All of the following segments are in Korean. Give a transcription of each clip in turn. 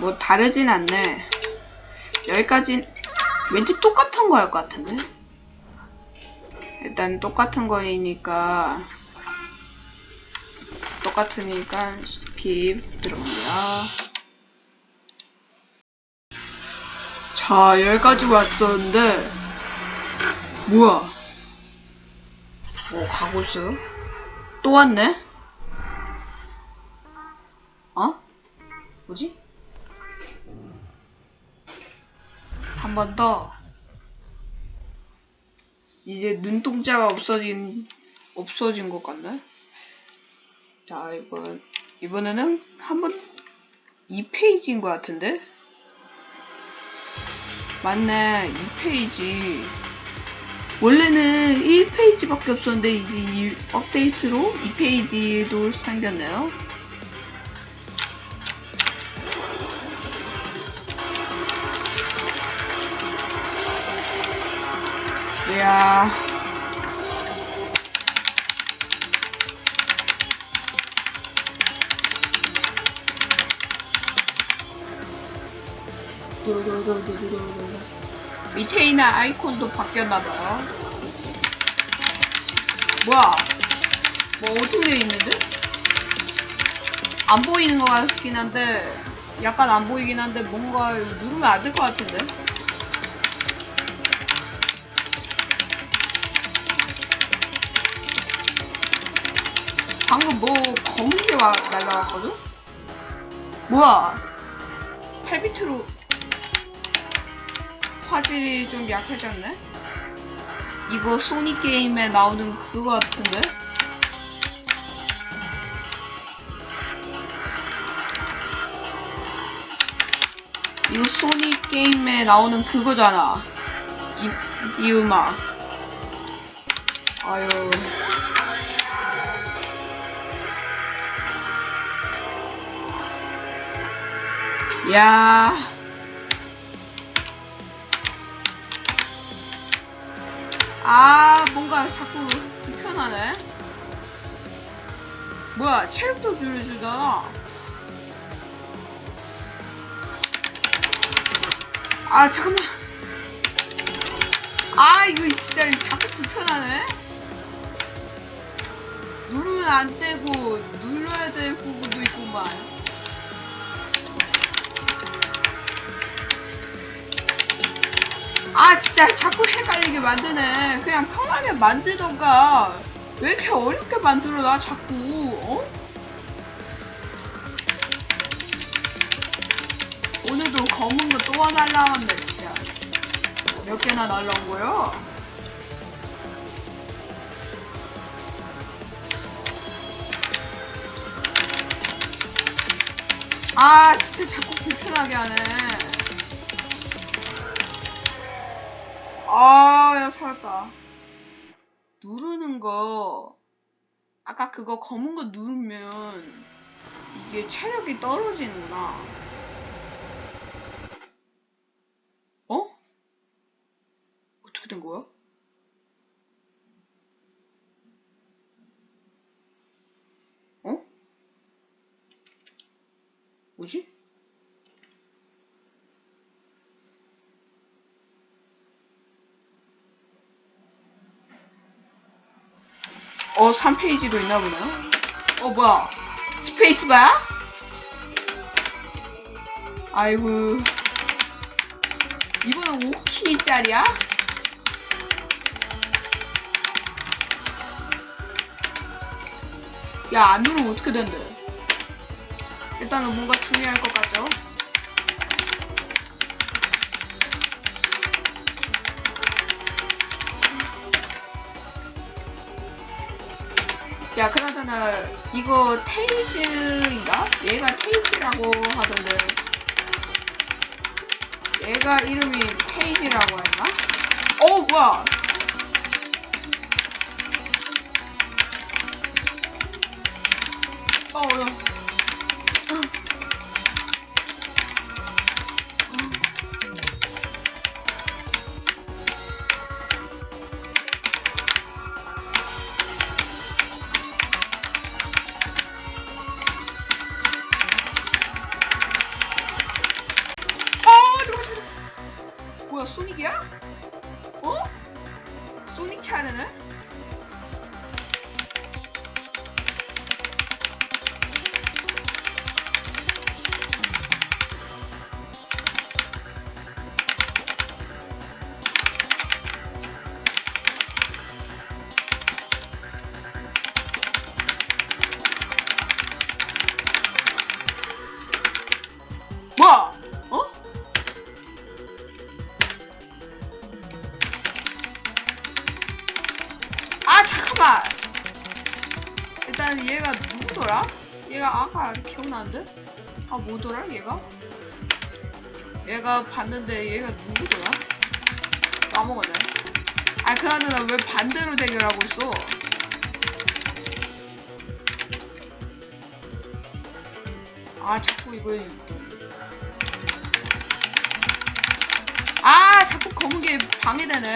뭐 다르진 않네. 여기까진 왠지 똑같은 거일 것 같은데? 일단 똑같은 거니까 똑같으니까 스킵 들어갑니다. 자 여기까지 왔었는데 뭐야? 뭐 가고 있어요? 또 왔네? 어? 뭐지? 한 번 더. 이제 눈동자가 없어진 없어진 것 같네. 자 이번 이번에는 한 번 2페이지인 것 같은데. 맞네 2페이지. 원래는 1페이지밖에 없었는데 이제 이 업데이트로 2페이지도 생겼네요. 이야. 두두두두두두. 밑에 있는 아이콘도 바뀌었나봐요. 뭐야? 뭐 어떻게 있는데? 안 보이는 것 같긴 한데, 약간 안 보이긴 한데, 뭔가 누르면 안 될 것 같은데? 방금 뭐 검은 게 와, 날라왔거든? 뭐야? 8비트로 화질이 좀 약해졌네? 이거 소니 게임에 나오는 그거 같은데? 이거 소니 게임에 나오는 그거잖아. 이, 이 음악. 아유. 야. 아, 뭔가 자꾸 불편하네. 뭐야, 체력도 줄여주잖아. 아, 잠깐만. 아, 이거 진짜 자꾸 불편하네. 누르면 안 되고, 눌러야 될 부분도 있구만. 아 진짜 자꾸 헷갈리게 만드네. 그냥 편하게 만들던가. 왜 이렇게 어렵게 만들어 나 자꾸. 어? 오늘도 검은 거 또 하나 날라왔네 진짜. 몇 개나 날라온 거요? 아 진짜 자꾸 불편하게 하네 아, 야, 살았다. 누르는 거, 아까 그거 검은 거 누르면 이게 체력이 떨어지는구나. 어? 어떻게 된 거야? 어? 뭐지? 어, 3페이지도 있나 보네요. 어, 뭐야. 스페이스바야? 아이고. 이번엔 5키짜리야? 야, 안 누르면 어떻게 된대? 일단은 뭔가 중요할 것 같죠? 야, 그나저나, 이거 테이즈인가? 얘가 테이즈라고 하던데. 얘가 이름이 테이즈라고 했나? 어, 뭐야! 어, 야. 누구더라? 얘가 아까 기억나는데? 아 뭐더라 얘가? 얘가 봤는데 얘가 누구더라? 까먹었네 아 그나저나 왜 반대로 대결하고 있어? 아 자꾸 이거 아 자꾸 검은 게 방해되네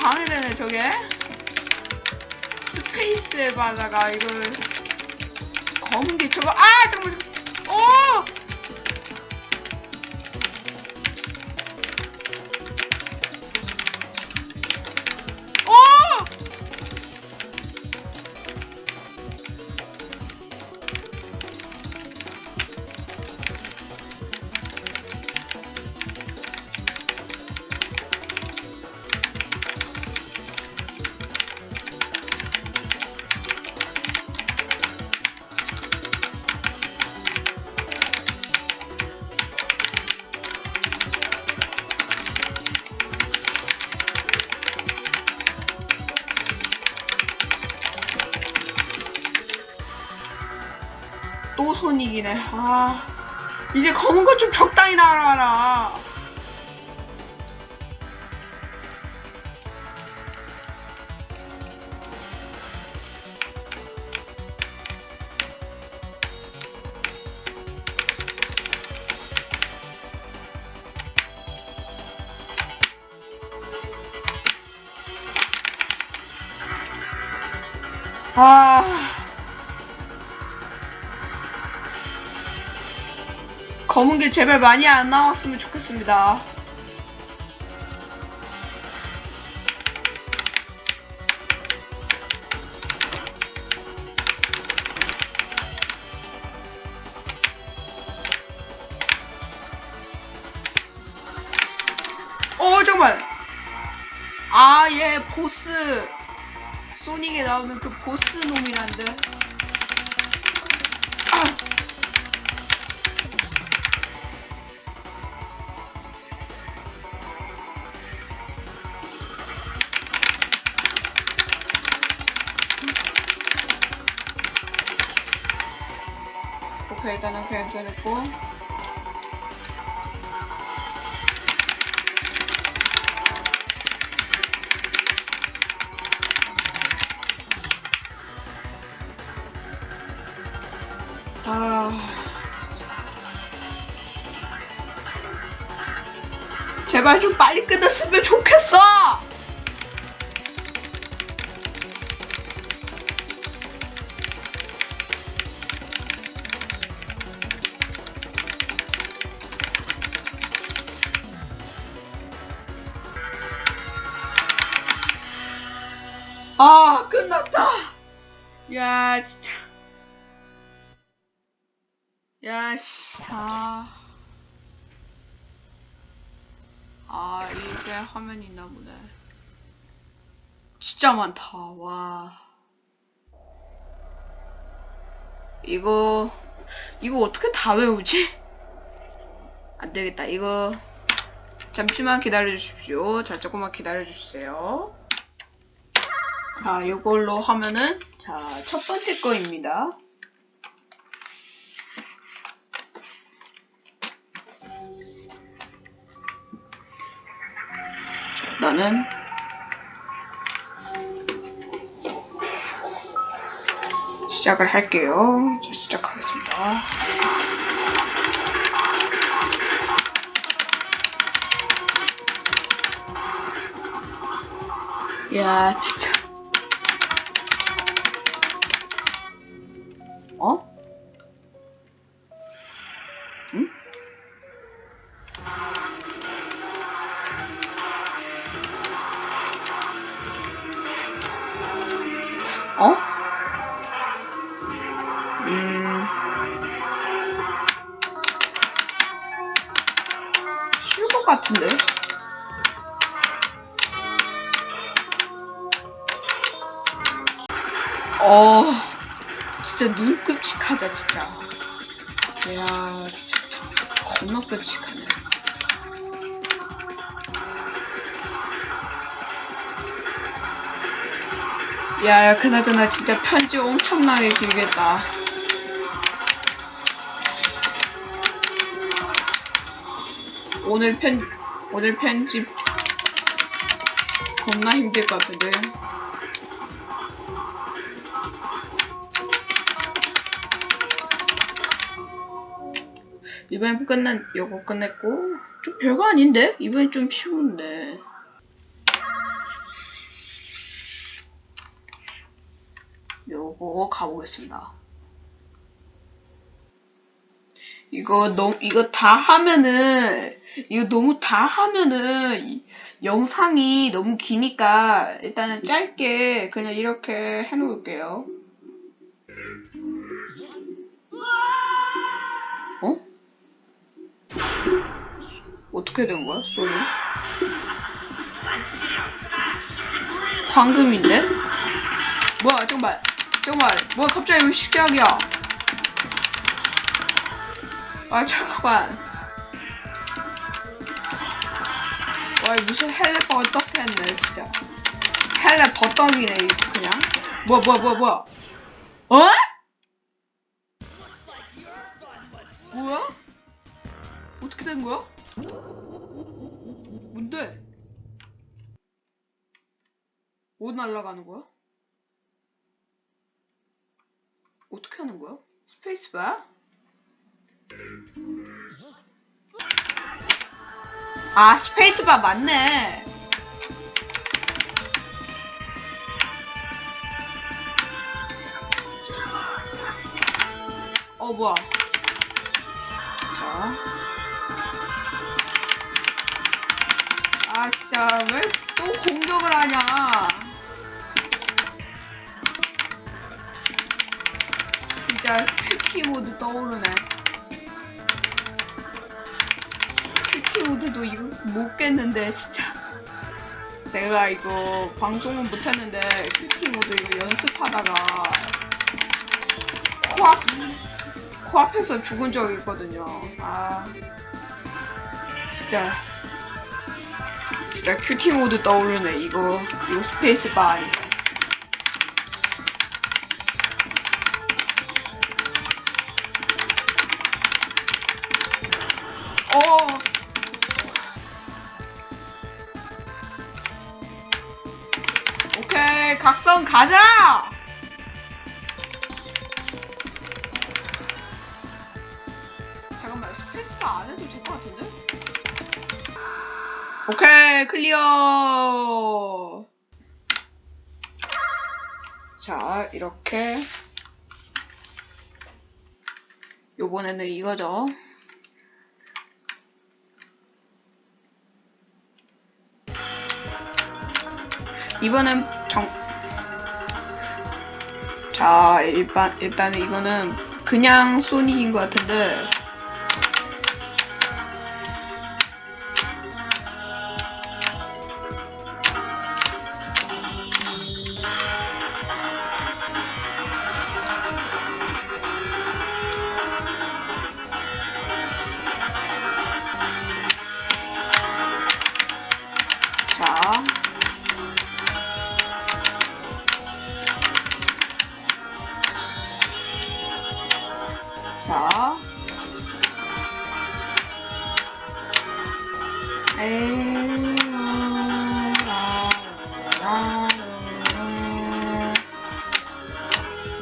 방해되네 저게? 스페이스에 바다가 이걸 검은 게 저거 아 잠깐 또 손익이네. 아, 이제 검은 거 좀 적당히 나와라. 아. 검은 게 제발 많이 안 나왔으면 좋겠습니다. 어, 잠깐만. 아, 얘 보스. 소닉에 나오는 그 보스 놈이란데. 일단은 그냥 껴냈고. 아 진짜. 제발 좀 빨리 끝났으면 좋겠어 아 끝났다 야 진짜. 야 씨. 아. 아 이게 화면이 있나 보네. 진짜 많다. 와. 이거 이거 어떻게 다 외우지? 안 되겠다. 이거 잠시만 기다려 주십시오. 자 조금만 기다려 주세요 자, 이걸로 하면은 자, 첫 번째 거입니다. 자, 나는 시작을 할게요. 자, 시작하겠습니다. 야, 진짜. 같은데? 어, 진짜 눈 끔찍하다, 진짜. 야, 진짜 겁나 끔찍하네. 야, 야, 그나저나 진짜 편지 엄청나게 길겠다. 오늘 편, 오늘 편집 겁나 힘들 것 같은데. 이번엔 끝난, 요거 끝냈고, 좀 별거 아닌데? 이번엔 좀 쉬운데. 요거 가보겠습니다. 이거 너무 이거 다 하면은 이거 너무 다 하면은 이- 영상이 너무 기니까 일단은 짧게 그냥 이렇게 해놓을게요. 어? 어떻게 된 거야, 소리? 황금인데? 뭐야, 정말, 정말, 뭐야, 갑자기 왜 식약이야? 아, 잠깐만. 와, 무슨 헬레버가 떡했네, 진짜. 헬레 버떡이네, 그냥. 뭐야, 뭐야, 뭐야, 뭐야. 어? 뭐야? 어떻게 된 거야? 뭔데? 어디 날아가는 거야? 어떻게 하는 거야? 스페이스바? 아, 스페이스바 맞네. 어, 뭐야. 자. 아, 진짜, 왜 또 공격을 하냐. 진짜, 큐티 모드 떠오르네. 모드도 이거 못 깼는데, 진짜. 제가 이거 방송은 못했는데, 큐티 모드 이거 연습하다가, 코앞, 코앞에서 죽은 적이 있거든요. 아. 진짜. 진짜 큐티 모드 떠오르네, 이거. 이거 스페이스 바. 이 안 해도 될 것 같은데? 오케이, 클리어! 자, 이렇게. 요번에는 이거죠. 이번엔 정, 자, 일단, 일단 이거는 그냥 소닉인 것 같은데,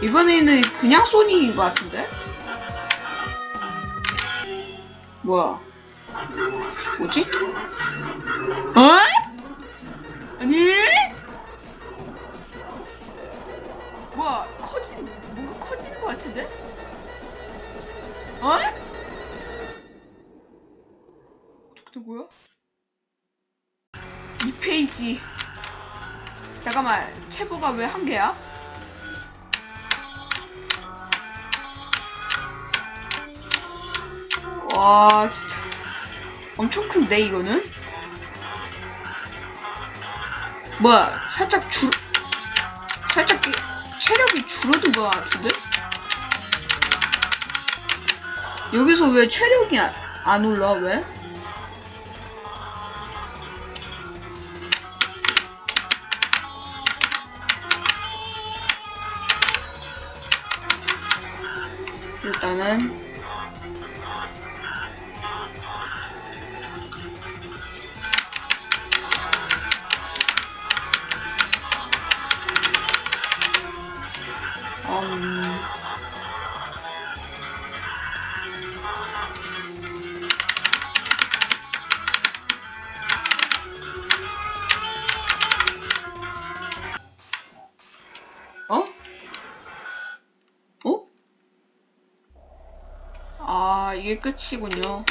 이번에는 그냥 소닉인 것 같은데? 뭐야? 뭐지? 어? 아니? 뭔가 커진 뭔가 커지는 것 같은데? 어? 누구야? 이 페이지. 잠깐만, 체보가 왜 한 개야? 와, 진짜. 엄청 큰데, 이거는? 뭐야, 살짝 줄, 살짝 이- 체력이 줄어든 것 같은데? 여기서 왜 체력이 안, 안 올라, 왜? 일단은 음, 어? 어? 아, 이게 끝이군요.